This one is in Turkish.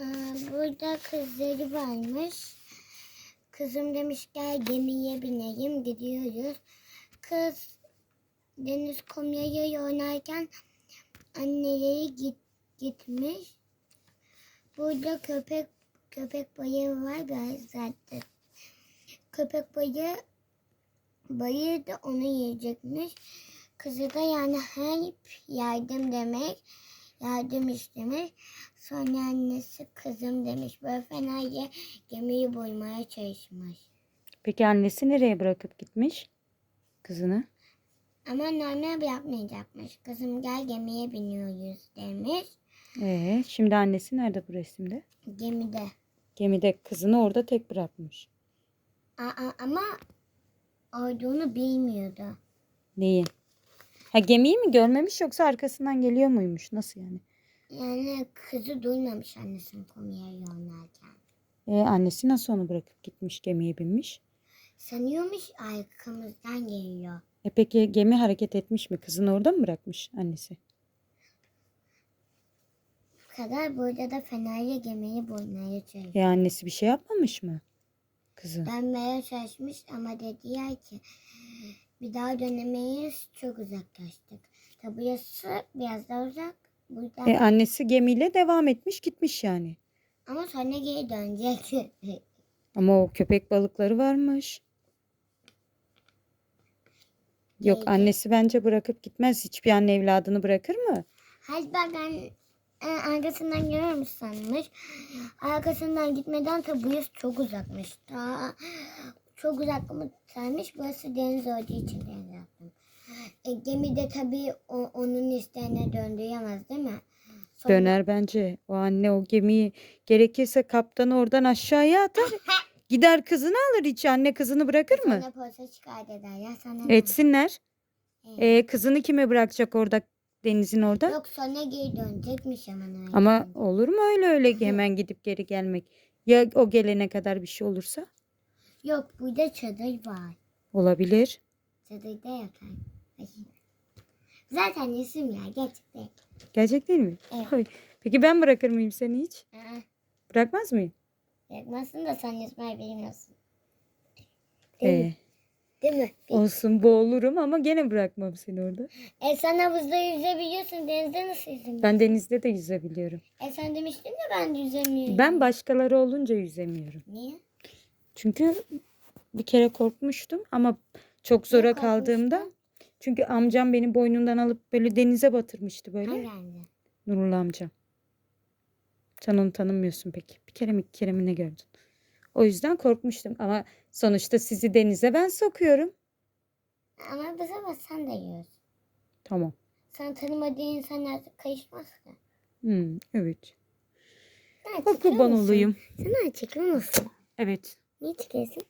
Ee, burada kızları varmış. Kızım demiş gel gemiye binelim gidiyoruz. Kız deniz kumyayı oynarken anneleri git, gitmiş. Burada köpek köpek balığı var zaten. Köpek balığı balığı da onu yiyecekmiş. Kızı da yani hep yardım demek. Yardım istemiş. Sonra annesi kızım demiş. Böyle fenayla gemiyi bulmaya çalışmış. Peki annesi nereye bırakıp gitmiş kızını? Ama normal yapmayacakmış. Kızım gel gemiye biniyoruz demiş. Ee, şimdi annesi nerede bu resimde? Gemide. Gemide kızını orada tek bırakmış. Aa, ama olduğunu bilmiyordu. Neyi? Ha gemiyi mi görmemiş yoksa arkasından geliyor muymuş? Nasıl yani? Yani kızı duymamış annesinin kumyayı oynarken. Ee, annesi nasıl onu bırakıp gitmiş gemiye binmiş? Sanıyormuş arkamızdan geliyor. E peki gemi hareket etmiş mi? Kızını orada mı bırakmış annesi? Bu kadar burada da fenayla gemiyi bulmaya çalışıyor. E annesi bir şey yapmamış mı? Kızı. Dönmeye çalışmış ama dediler ki bir daha dönemeyiz çok uzaklaştık. Tabi burası biraz daha uzak. Buradan E annesi gemiyle devam etmiş gitmiş yani. ama sonra geri dönecek. Ama o köpek balıkları varmış. Yok Neydi? annesi bence bırakıp gitmez. Hiçbir anne evladını bırakır mı? Bak ben arkasından görüyormuş sanmış. Arkasından gitmeden tabi burası çok uzakmış. Daha çok uzak mı sanmış. Burası deniz olduğu için deniz yaptım. E, gemi de tabi onun isteğine döndüremez değil mi? Sonra- Döner bence. O anne o gemiyi gerekirse kaptanı oradan aşağıya atar. Gider kızını alır hiç anne kızını bırakır mı? Sonra polise şikayet eder ya sana? Etsinler. Evet. E, kızını kime bırakacak orada denizin orada? Yok sonra geri dönecekmiş hemen öyle. Ama olur mu öyle öyle hemen gidip geri gelmek? Ya o gelene kadar bir şey olursa? Yok burada çadır var. Olabilir. Çadırda yatar. Zaten isim ya gerçekten. Gerçek değil mi? Evet. Peki ben bırakır mıyım seni hiç? Aa, Bırakmaz mıyım? Yakmasın da sen yüzmeyi bilmiyorsun. Değil, Ee? Değil mi? olsun boğulurum ama gene bırakmam seni orada. E sen havuzda yüzebiliyorsun. Denizde nasıl yüzemiyorsun? Ben denizde de yüzebiliyorum. E sen demiştin ya ben yüzemiyorum. Ben başkaları olunca yüzemiyorum. Niye? Çünkü bir kere korkmuştum ama çok zora Niye kaldığımda çünkü amcam beni boynundan alıp böyle denize batırmıştı böyle. Hangi anne? Nurullah amcam. Sen onu tanımıyorsun peki. Bir kere mi iki kere mi ne gördün? O yüzden korkmuştum ama sonuçta sizi denize ben sokuyorum. Ama bu sefer sen de yiyorsun. Tamam. Sen tanımadığın insanlar kayışmaz ki. Hmm, evet. Sen O çekiyor kurban musun? olayım. Sen çekiyor musun? Evet. Niye çekiyorsun?